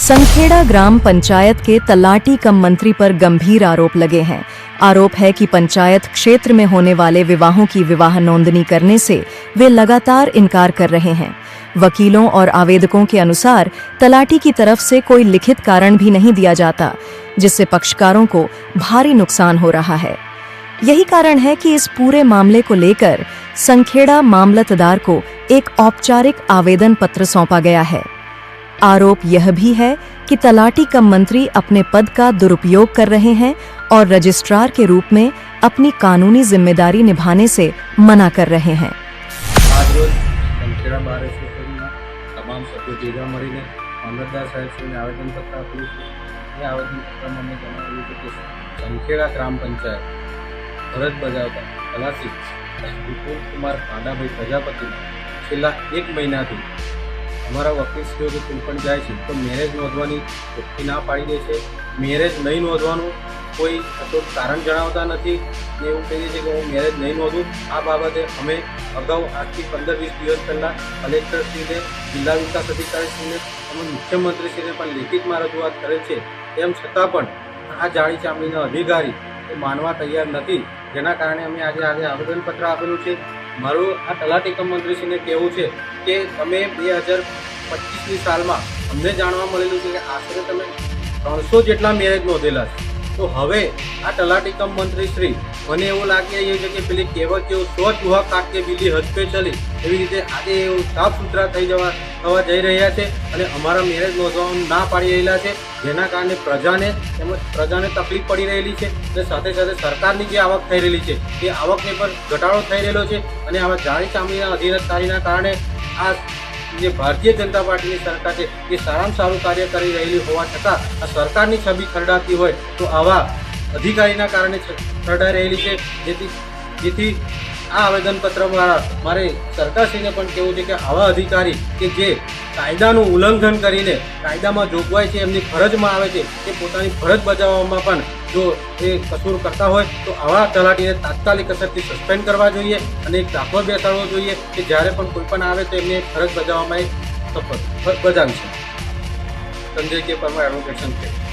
संखेड़ा ग्राम पंचायत के तलाटी कम मंत्री पर गंभीर आरोप लगे हैं। आरोप है कि पंचायत क्षेत्र में होने वाले विवाहों की विवाह नोंदनी करने से वे लगातार इनकार कर रहे हैं। वकीलों और आवेदकों के अनुसार तलाटी की तरफ़ से कोई लिखित कारण भी नहीं दिया जाता, जिससे पक्षकारों को भारी नुकसान हो रहा है। यही कारण है कि इस पूरे मामले को लेकर संखेड़ा मामलतदार को एक औपचारिक आवेदन पत्र सौंपा गया है। आरोप यह भी है कि तलाटी कम मंत्री अपने पद का दुरुपयोग कर रहे हैं और रजिस्ट्रार के रूप में अपनी कानूनी जिम्मेदारी निभाने से मना कर रहे हैं આજરોજ કંઠેડા બાર એસોસિએશનના તમામ સભ્યો ભેગા મળીને મામલતદાર સાહેબશ્રીને આવેદનપત્ર આપ્યું છે એ આવેદનપત્રમાં અમે જણાવ્યું છે કે સંખેડા ગ્રામ પંચાયત ફરજ બજાવતા તલાસી વિપુલ કુમાર કાંડાભાઈ પ્રજાપતિ છેલ્લા એક મહિનાથી અમારા વકીલશ્રીઓ શ્રીઓ કોઈ પણ જાય છે, તો મેરેજ નોંધવાની ચોખ્ખી ના પાડી દે છે. મેરેજ નહીં નોંધવાનું કોઈ અચોટ કારણ જણાવતા નથી ને એવું કહીએ છીએ કે હું મેરેજ નહીં નોંધું. આ બાબતે અમે અગાઉ આજથી પંદર વીસ દિવસ પહેલાં કલેક્ટરશ્રીને, જિલ્લા વિકાસ અધિકારીશ્રીને તેમજ મુખ્યમંત્રીશ્રીને પણ લેખિતમાં રજૂઆત કરે છે. તેમ છતાં પણ આ જાણી ચામડીના અધિકારી એ માનવા તૈયાર નથી. જેના કારણે અમે આજે આજે આવેદનપત્ર આપેલું છે. મારું આ તલાટી મંત્રીશ્રીને કહેવું છે કે તમે બે હજાર પચીસની સાલમાં અમને જાણવા મળેલું છે કે આશરે તમે ત્રણસો જેટલા મેરેજ નોંધેલા છે. તો હવે આ તલાટી કમ મંત્રી શ્રી, મને એવું લાગી રહ્યું છે કે પેલી કહેવત જેવું સો કાકે કે બીજી પે ચલી. એવી રીતે આજે એવું સાફ સુથરા થઈ જવા, થવા જઈ રહ્યા છે અને અમારા મેરેજ નોંધવાનું ના પાડી રહેલા છે. જેના કારણે પ્રજાને તેમજ પ્રજાને તકલીફ પડી રહેલી છે અને સાથે સાથે સરકારની જે આવક થઈ રહેલી છે, એ આવકને પણ ઘટાડો થઈ રહેલો છે. અને આવા જાણી ચામડીના અધિકારીના કારણે આ જે ભારતીય જનતા પાર્ટીની સરકાર છે, એ સારામાં સારું કાર્ય કરી રહેલી હોવા છતાં આ સરકારની છબી ખરડાતી હોય તો આવા અધિકારીના કારણે ખરડાઈ રહેલી છે. જેથી જેથી આ આવેદનપત્ર દ્વારા મારે સરકારશ્રીને પણ કહેવું છે કે આવા અધિકારી કે જે કાયદાનું ઉલ્લંઘન કરીને કાયદામાં જોગવાઈ છે, એમની ફરજમાં આવે છે, એ પોતાની ફરજ બજાવવામાં પણ જો એ કસૂર કરતા હોય, તો આવા તલાટીને તાત્કાલિક અસરથી સસ્પેન્ડ કરવા જોઈએ અને એક દાખલો બેસાડવો જોઈએ કે જ્યારે પણ કોઈ પણ આવે તો એમને ફરજ બજાવવામાં સફળ બજાવી છે સંજય કે પરમાર એડવોકેશન છે.